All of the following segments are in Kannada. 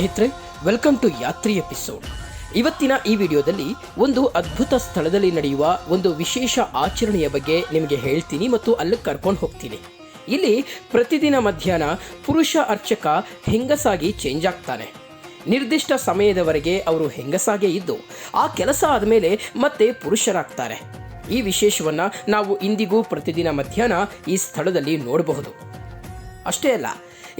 ಸ್ನೇಹಿತರೆ ವೆಲ್ಕಮ್ ಟು ಯಾತ್ರಿ ಎಪಿಸೋಡ್ ಇವತ್ತಿನ ಈ ವಿಡಿಯೋದಲ್ಲಿ ಒಂದು ಅದ್ಭುತ ಸ್ಥಳದಲ್ಲಿ ನಡೆಯುವ ಒಂದು ವಿಶೇಷ ಆಚರಣೆಯ ಬಗ್ಗೆ ನಿಮಗೆ ಹೇಳ್ತೀನಿ ಮತ್ತು ಅಲ್ಲಿ ಕರ್ಕೊಂಡು ಹೋಗ್ತೀನಿ. ಇಲ್ಲಿ ಪ್ರತಿದಿನ ಮಧ್ಯಾಹ್ನ ಪುರುಷ ಅರ್ಚಕ ಹೆಂಗಸಾಗಿ ಚೇಂಜ್ ಆಗ್ತಾನೆ. ನಿರ್ದಿಷ್ಟ ಸಮಯದವರೆಗೆ ಅವರು ಹೆಂಗಸಾಗೇ ಇದ್ದು, ಆ ಕೆಲಸ ಆದಮೇಲೆ ಮತ್ತೆ ಪುರುಷರಾಗ್ತಾರೆ. ಈ ವಿಶೇಷವನ್ನು ನಾವು ಇಂದಿಗೂ ಪ್ರತಿದಿನ ಮಧ್ಯಾಹ್ನ ಈ ಸ್ಥಳದಲ್ಲಿ ನೋಡಬಹುದು. ಅಷ್ಟೇ ಅಲ್ಲ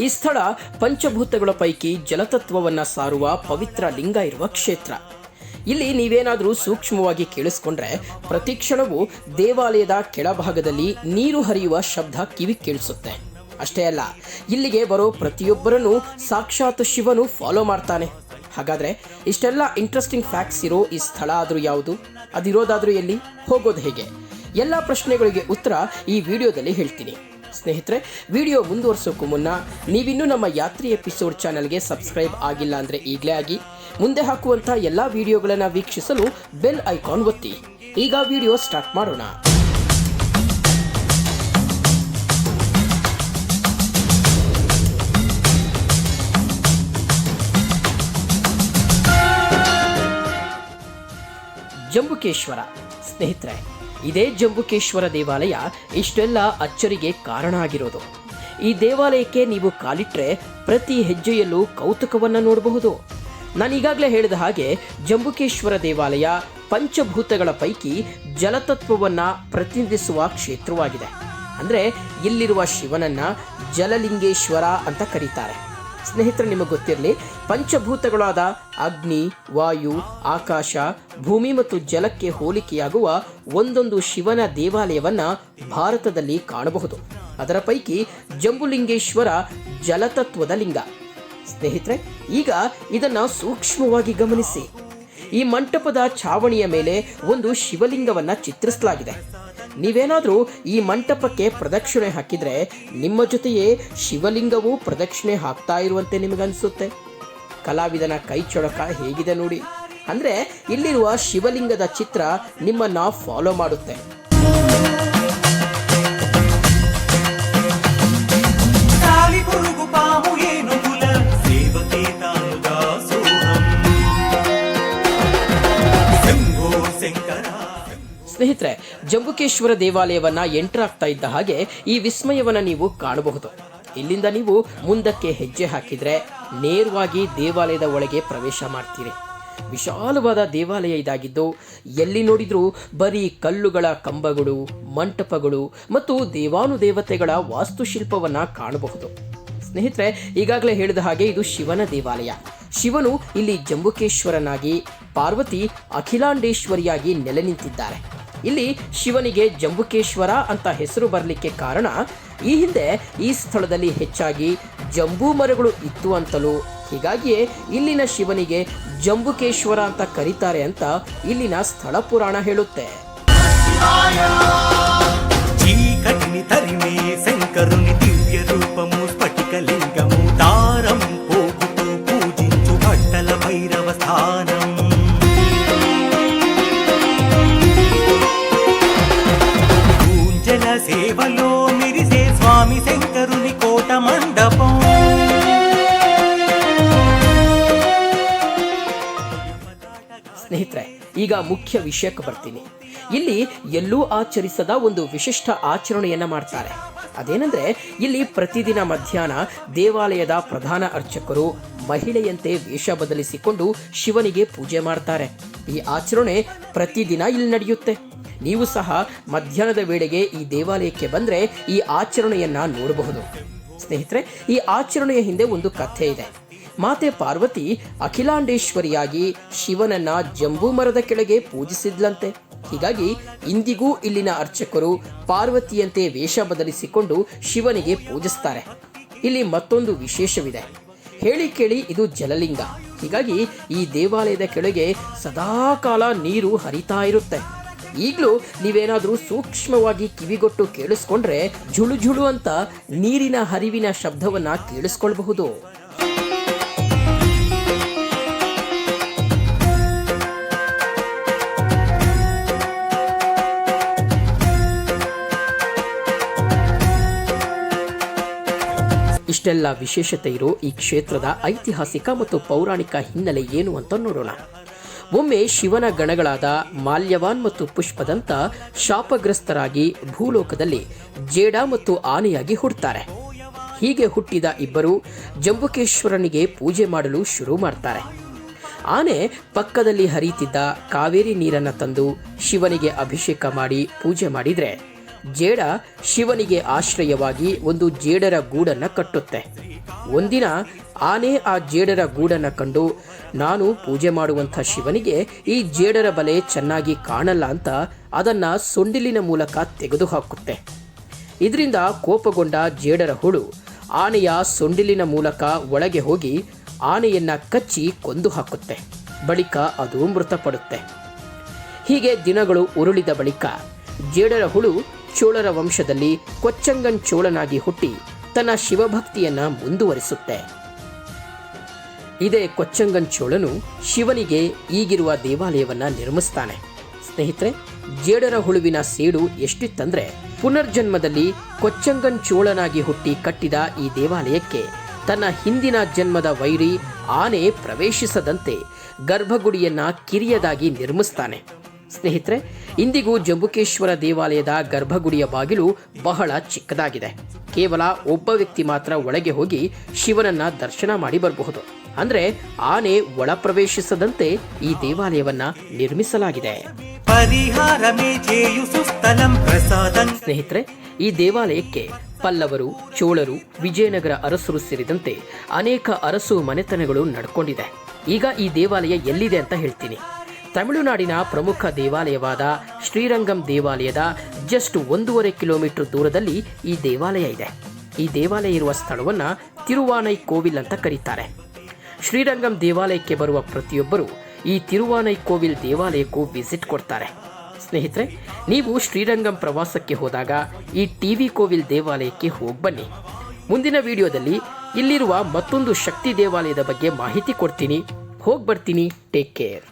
ಈ ಸ್ಥಳ ಪಂಚಭೂತಗಳ ಪೈಕಿ ಜಲತತ್ವವನ್ನು ಸಾರುವ ಪವಿತ್ರ ಲಿಂಗ ಇರುವ ಕ್ಷೇತ್ರ. ಇಲ್ಲಿ ನೀವೇನಾದರೂ ಸೂಕ್ಷ್ಮವಾಗಿ ಕೇಳಿಸ್ಕೊಂಡ್ರೆ ಪ್ರತಿ ಕ್ಷಣವೂ ದೇವಾಲಯದ ಕೆಳಭಾಗದಲ್ಲಿ ನೀರು ಹರಿಯುವ ಶಬ್ದ ಕಿವಿ ಕೇಳಿಸುತ್ತೆ. ಅಷ್ಟೇ ಅಲ್ಲ, ಇಲ್ಲಿಗೆ ಬರೋ ಪ್ರತಿಯೊಬ್ಬರನ್ನು ಸಾಕ್ಷಾತ್ ಶಿವನು ಫಾಲೋ ಮಾಡ್ತಾನೆ. ಹಾಗಾದ್ರೆ ಇಷ್ಟೆಲ್ಲ ಇಂಟ್ರೆಸ್ಟಿಂಗ್ ಫ್ಯಾಕ್ಟ್ಸ್ ಇರೋ ಈ ಸ್ಥಳ ಆದರೂ ಯಾವುದು? ಅದಿರೋದಾದ್ರೂ ಎಲ್ಲಿ? ಹೋಗೋದು ಹೇಗೆ? ಎಲ್ಲ ಪ್ರಶ್ನೆಗಳಿಗೆ ಉತ್ತರ ಈ ವಿಡಿಯೋದಲ್ಲಿ ಹೇಳ್ತೀನಿ. ಸ್ನೇಹಿತರೆ, ವಿಡಿಯೋ ಮುಂದುವರಿಸೋಕ್ಕೂ ಮುನ್ನ ನೀವಿನ್ನೂ ನಮ್ಮ ಯಾತ್ರಿ ಎಪಿಸೋಡ್ ಚಾನಲ್ಗೆ ಸಬ್ಸ್ಕ್ರೈಬ್ ಆಗಿಲ್ಲ ಅಂದರೆ ಈಗಲೇ ಆಗಿ. ಮುಂದೆ ಹಾಕುವಂಥ ಎಲ್ಲ ವಿಡಿಯೋಗಳನ್ನು ವೀಕ್ಷಿಸಲು ಬೆಲ್ ಐಕಾನ್ ಒತ್ತಿ. ಈಗ ವಿಡಿಯೋ ಸ್ಟಾರ್ಟ್ ಮಾಡೋಣ. ಜಂಬುಕೇಶ್ವರ, ಸ್ನೇಹಿತರೆ ಇದೇ ಜಂಬುಕೇಶ್ವರ ದೇವಾಲಯ ಇಷ್ಟೆಲ್ಲ ಅಚ್ಚರಿಗೆ ಕಾರಣ ಆಗಿರೋದು ಈ ದೇವಾಲಯಕ್ಕೆ ನೀವು ಕಾಲಿಟ್ರೆ ಪ್ರತಿ ಹೆಜ್ಜೆಯಲ್ಲೂ ಕೌತುಕವನ್ನ ನೋಡಬಹುದು. ನಾನು ಈಗಾಗಲೇ ಹೇಳಿದ ಹಾಗೆ ಜಂಬುಕೇಶ್ವರ ದೇವಾಲಯ ಪಂಚಭೂತಗಳ ಪೈಕಿ ಜಲತತ್ವವನ್ನ ಪ್ರತಿನಿಧಿಸುವ ಕ್ಷೇತ್ರವಾಗಿದೆ. ಅಂದ್ರೆ ಇಲ್ಲಿರುವ ಶಿವನನ್ನ ಜಲಲಿಂಗೇಶ್ವರ ಅಂತ ಕರೀತಾರೆ. ಸ್ನೇಹಿತರೆ, ನಿಮಗೆ ಗೊತ್ತಿರಲಿ, ಪಂಚಭೂತಗಳಾದ ಅಗ್ನಿ, ವಾಯು, ಆಕಾಶ, ಭೂಮಿ ಮತ್ತು ಜಲಕ್ಕೆ ಹೋಲಿಕೆಯಾಗುವ ಒಂದೊಂದು ಶಿವನ ದೇವಾಲಯವನ್ನ ಭಾರತದಲ್ಲಿ ಕಾಣಬಹುದು. ಅದರ ಪೈಕಿ ಜಂಬುಲಿಂಗೇಶ್ವರ ಜಲತತ್ವದ ಲಿಂಗ. ಸ್ನೇಹಿತರೆ, ಈಗ ಇದನ್ನ ಸೂಕ್ಷ್ಮವಾಗಿ ಗಮನಿಸಿ. ಈ ಮಂಟಪದ ಛಾವಣಿಯ ಮೇಲೆ ಒಂದು ಶಿವಲಿಂಗವನ್ನ ಚಿತ್ರಿಸಲಾಗಿದೆ. ನೀವೇನಾದರೂ ಈ ಮಂಟಪಕ್ಕೆ ಪ್ರದಕ್ಷಿಣೆ ಹಾಕಿದ್ರೆ ನಿಮ್ಮ ಜೊತೆಯೇ ಶಿವಲಿಂಗವೂ ಪ್ರದಕ್ಷಿಣೆ ಹಾಕ್ತಾ ಇರುವಂತೆ ನಿಮಗನ್ಸುತ್ತೆ? ಕಲಾವಿದನ ಕೈ ಚೊಳಕ ಹೇಗಿದೆ ನೋಡಿ. ಅಂದ್ರೆ ಇಲ್ಲಿರುವ ಶಿವಲಿಂಗದ ಚಿತ್ರ ನಿಮ್ಮನ್ನ ಫಾಲೋ ಮಾಡುತ್ತೆ. ಸ್ನೇಹಿತರೆ ಜಂಬುಕೇಶ್ವರ ದೇವಾಲಯವನ್ನ ಎಂಟರ್ ಆಗ್ತಾ ಇದ್ದ ಹಾಗೆ ಈ ವಿಸ್ಮಯವನ್ನ ನೀವು ಕಾಣಬಹುದು. ಇಲ್ಲಿಂದ ನೀವು ಮುಂದಕ್ಕೆ ಹೆಜ್ಜೆ ಹಾಕಿದ್ರೆ ನೇರವಾಗಿ ದೇವಾಲಯದ ಒಳಗೆ ಪ್ರವೇಶ ಮಾಡ್ತೀರಿ. ವಿಶಾಲವಾದ ದೇವಾಲಯ ಇದಾಗಿದ್ದು, ಎಲ್ಲಿ ನೋಡಿದ್ರೂ ಬರೀ ಕಲ್ಲುಗಳ ಕಂಬಗಳು, ಮಂಟಪಗಳು ಮತ್ತು ದೇವಾನುದೇವತೆಗಳ ವಾಸ್ತುಶಿಲ್ಪವನ್ನ ಕಾಣಬಹುದು. ಸ್ನೇಹಿತರೆ, ಈಗಾಗಲೇ ಹೇಳಿದ ಹಾಗೆ ಇದು ಶಿವನ ದೇವಾಲಯ. ಶಿವನು ಇಲ್ಲಿ ಜಂಬುಕೇಶ್ವರನಾಗಿ ಪಾರ್ವತಿ ಅಖಿಲಾಂಡೇಶ್ವರಿಯಾಗಿ ನೆಲೆ ನಿಂತಿದ್ದಾರೆ. ಇಲ್ಲಿ ಶಿವನಿಗೆ ಜಂಬುಕೇಶ್ವರ ಅಂತ ಹೆಸರು ಬರಲಿಕ್ಕೆ ಕಾರಣ, ಈ ಹಿಂದೆ ಈ ಸ್ಥಳದಲ್ಲಿ ಹೆಚ್ಚಾಗಿ ಜಂಬೂ ಮರಗಳು ಇತ್ತು ಅಂತಲೂ. ಹೀಗಾಗಿಯೇ ಇಲ್ಲಿನ ಶಿವನಿಗೆ ಜಂಬುಕೇಶ್ವರ ಅಂತ ಕರೀತಾರೆ ಅಂತ ಇಲ್ಲಿನ ಸ್ಥಳ ಪುರಾಣ ಹೇಳುತ್ತೆ. ಶಂಕರುನಿ సేవలో మిరిసే స్వామి శంకరుని కోట మండపం ಸ್ನೇಹಿತರೆ ಈಗ ಮುಖ್ಯ ವಿಷಯಕ್ಕೆ ಬರ್ತೀನಿ ಇಲ್ಲಿ ಎಲ್ಲೂ ಆಚರಿಸದ ಒಂದು ವಿಶಿಷ್ಟ ಆಚರಣೆಯನ್ನ ಮಾಡ್ತಾರೆ ಅದೇನೆಂದ್ರೆ ಇಲ್ಲಿ ಪ್ರತಿದಿನ ಮಧ್ಯಾಹ್ನ ದೇವಾಲಯದ ಪ್ರಧಾನ ಅರ್ಚಕರು ಮಹಿಳೆಯಂತೆ ವೇಷ ಬದಲಿಸಿಕೊಂಡು ಶಿವನಿಗೆ ಪೂಜೆ ಮಾಡ್ತಾರೆ ಈ ಆಚರಣೆ ಪ್ರತಿದಿನ ಇಲ್ಲಿ ನಡೆಯುತ್ತೆ ನೀವು ಸಹ ಮಧ್ಯಾಹ್ನದ ವೇಳೆಗೆ ಈ ದೇವಾಲಯಕ್ಕೆ ಬಂದ್ರೆ ಈ ಆಚರಣೆಯನ್ನ ನೋಡಬಹುದು. ಸ್ನೇಹಿತರೆ, ಈ ಆಚರಣೆಯ ಹಿಂದೆ ಒಂದು ಕಥೆ ಇದೆ. ಮಾತೆ ಪಾರ್ವತಿ ಅಖಿಲಾಂಡೇಶ್ವರಿಯಾಗಿ ಶಿವನನ್ನ ಜಂಬೂ ಮರದ ಕೆಳಗೆ ಪೂಜಿಸಿದ್ಲಂತೆ. ಹೀಗಾಗಿ ಇಂದಿಗೂ ಇಲ್ಲಿನ ಅರ್ಚಕರು ಪಾರ್ವತಿಯಂತೆ ವೇಷ ಬದಲಿಸಿಕೊಂಡು ಶಿವನಿಗೆ ಪೂಜಿಸ್ತಾರೆ. ಇಲ್ಲಿ ಮತ್ತೊಂದು ವಿಶೇಷವಿದೆ. ಹೇಳಿ ಕೇಳಿ ಇದು ಜಲಲಿಂಗ. ಹೀಗಾಗಿ ಈ ದೇವಾಲಯದ ಕೆಳಗೆ ಸದಾಕಾಲ ನೀರು ಹರಿತಾ ಇರುತ್ತೆ. ಈಗಲೂ ನೀವೇನಾದರೂ ಸೂಕ್ಷ್ಮವಾಗಿ ಕಿವಿಗೊಟ್ಟು ಕೇಳಿಸ್ಕೊಂಡ್ರೆ ಝುಳು ಝುಳು ಅಂತ ನೀರಿನ ಹರಿವಿನ ಶಬ್ದವನ್ನ ಕೇಳಿಸ್ಕೊಳ್ಬಹುದು. ಇಷ್ಟೆಲ್ಲ ವಿಶೇಷತೆ ಇರೋ ಈ ಕ್ಷೇತ್ರದ ಐತಿಹಾಸಿಕ ಮತ್ತು ಪೌರಾಣಿಕ ಹಿನ್ನೆಲೆ ಏನು ಅಂತ ನೋಡೋಣ. ಒಮ್ಮೆ ಶಿವನ ಗಣಗಳಾದ ಮಾಲ್ಯವಾನ್ ಮತ್ತು ಪುಷ್ಪದಂತ ಶಾಪಗ್ರಸ್ತರಾಗಿ ಭೂಲೋಕದಲ್ಲಿ ಜೇಡ ಮತ್ತು ಆನೆಯಾಗಿ ಹುಡ್ತಾರೆ. ಹೀಗೆ ಹುಟ್ಟಿದ ಇಬ್ಬರು ಜಂಬುಕೇಶ್ವರನಿಗೆ ಪೂಜೆ ಮಾಡಲು ಶುರು ಮಾಡ್ತಾರೆ. ಆನೆ ಪಕ್ಕದಲ್ಲಿ ಹರಿಯುತ್ತಿದ್ದ ಕಾವೇರಿ ನೀರನ್ನು ತಂದು ಶಿವನಿಗೆ ಅಭಿಷೇಕ ಮಾಡಿ ಪೂಜೆ ಮಾಡಿದರೆ ಜೇಡ ಶಿವನಿಗೆ ಆಶ್ರಯವಾಗಿ ಒಂದು ಜೇಡರ ಗೂಡನ್ನ ಕಟ್ಟುತ್ತೆ. ಒಂದಿನ ಆನೆ ಆ ಜೇಡರ ಗೂಡನ್ನು ಕಂಡು, ನಾನು ಪೂಜೆ ಮಾಡುವಂಥ ಶಿವನಿಗೆ ಈ ಜೇಡರ ಬಲೆ ಚೆನ್ನಾಗಿ ಕಾಣಲ್ಲ ಅಂತ ಅದನ್ನ ಸೊಂಡಿಲಿನ ಮೂಲಕ ತೆಗೆದುಹಾಕುತ್ತೆ. ಇದರಿಂದ ಕೋಪಗೊಂಡ ಜೇಡರ ಹುಳು ಆನೆಯ ಸೊಂಡಿಲಿನ ಮೂಲಕ ಒಳಗೆ ಹೋಗಿ ಆನೆಯನ್ನು ಕಚ್ಚಿ ಕೊಂದು ಹಾಕುತ್ತೆ ಬಳಿಕ ಅದು ಮೃತಪಡುತ್ತೆ. ಹೀಗೆ ದಿನಗಳು ಉರುಳಿದ ಬಳಿಕ ಜೇಡರ ಹುಳು ಚೋಳರ ವಂಶದಲ್ಲಿ ಕೊಚ್ಚಂಗನ್ ಚೋಳನಾಗಿ ಹುಟ್ಟಿ ತನ್ನ ಶಿವಭಕ್ತಿಯನ್ನ ಮುಂದುವರಿಸುತ್ತೆ. ಇದೇ ಕೊಚ್ಚಂಗನ್ ಚೋಳನು ಶಿವನಿಗೆ ಈಗಿರುವ ದೇವಾಲಯವನ್ನ ನಿರ್ಮಿಸ್ತಾನೆ. ಸ್ನೇಹಿತರೆ, ಜೇಡರ ಹುಳುವಿನ ಸೇಡು ಎಷ್ಟಿತ್ತಂದ್ರೆ, ಪುನರ್ಜನ್ಮದಲ್ಲಿ ಕೊಚ್ಚಂಗನ್ ಚೋಳನಾಗಿ ಹುಟ್ಟಿ ಕಟ್ಟಿದ ಈ ದೇವಾಲಯಕ್ಕೆ ತನ್ನ ಹಿಂದಿನ ಜನ್ಮದ ವೈರಿ ಆನೆ ಪ್ರವೇಶಿಸದಂತೆ ಗರ್ಭಗುಡಿಯನ್ನ ಕಿರಿಯದಾಗಿ ನಿರ್ಮಿಸ್ತಾನೆ. ಸ್ನೇಹಿತರೆ, ಇಂದಿಗೂ ಜಂಬುಕೇಶ್ವರ ದೇವಾಲಯದ ಗರ್ಭಗುಡಿಯ ಬಾಗಿಲು ಬಹಳ ಚಿಕ್ಕದಾಗಿದೆ. ಕೇವಲ ಒಬ್ಬ ವ್ಯಕ್ತಿ ಮಾತ್ರ ಒಳಗೆ ಹೋಗಿ ಶಿವನನ್ನ ದರ್ಶನ ಮಾಡಿ ಬರಬಹುದು. ಅಂದ್ರೆ ಆನೆ ಒಳ ಪ್ರವೇಶಿಸದಂತೆ ಈ ದೇವಾಲಯವನ್ನ ನಿರ್ಮಿಸಲಾಗಿದೆ. ಸ್ನೇಹಿತರೆ ಈ ದೇವಾಲಯಕ್ಕೆ ಪಲ್ಲವರು ಚೋಳರು ವಿಜಯನಗರ ಅರಸರು ಸೇರಿದಂತೆ ಅನೇಕ ಅರಸು ಮನೆತನಗಳು ನಡ್ಕೊಂಡಿದೆ. ಈಗ ಈ ದೇವಾಲಯ ಎಲ್ಲಿದೆ ಅಂತ ಹೇಳ್ತೀನಿ. ತಮಿಳುನಾಡಿನ ಪ್ರಮುಖ ದೇವಾಲಯವಾದ ಶ್ರೀರಂಗಂ ದೇವಾಲಯದ ಜಸ್ಟ್ ಒಂದೂವರೆ ಕಿಲೋಮೀಟರ್ ದೂರದಲ್ಲಿ ಈ ದೇವಾಲಯ ಇದೆ. ಈ ದೇವಾಲಯ ಇರುವ ಸ್ಥಳವನ್ನು ತಿರುವಾನೈ ಕೋವಿಲ್ ಅಂತ ಕರೀತಾರೆ. ಶ್ರೀರಂಗಂ ದೇವಾಲಯಕ್ಕೆ ಬರುವ ಪ್ರತಿಯೊಬ್ಬರು ಈ ತಿರುವಾನೈ ಕೋವಿಲ್ ದೇವಾಲಯಕ್ಕೂ ವಿಸಿಟ್ ಕೊಡ್ತಾರೆ. ಸ್ನೇಹಿತರೆ, ನೀವು ಶ್ರೀರಂಗಂ ಪ್ರವಾಸಕ್ಕೆ ಹೋದಾಗ ಈ ಟಿ ವಿ ಕೋವಿಲ್ ದೇವಾಲಯಕ್ಕೆ ಹೋಗಿ ಬನ್ನಿ. ಮುಂದಿನ ವಿಡಿಯೋದಲ್ಲಿ ಇಲ್ಲಿರುವ ಮತ್ತೊಂದು ಶಕ್ತಿ ದೇವಾಲಯದ ಬಗ್ಗೆ ಮಾಹಿತಿ ಕೊಡ್ತೀನಿ. ಹೋಗಿ ಬರ್ತೀನಿ. Take care.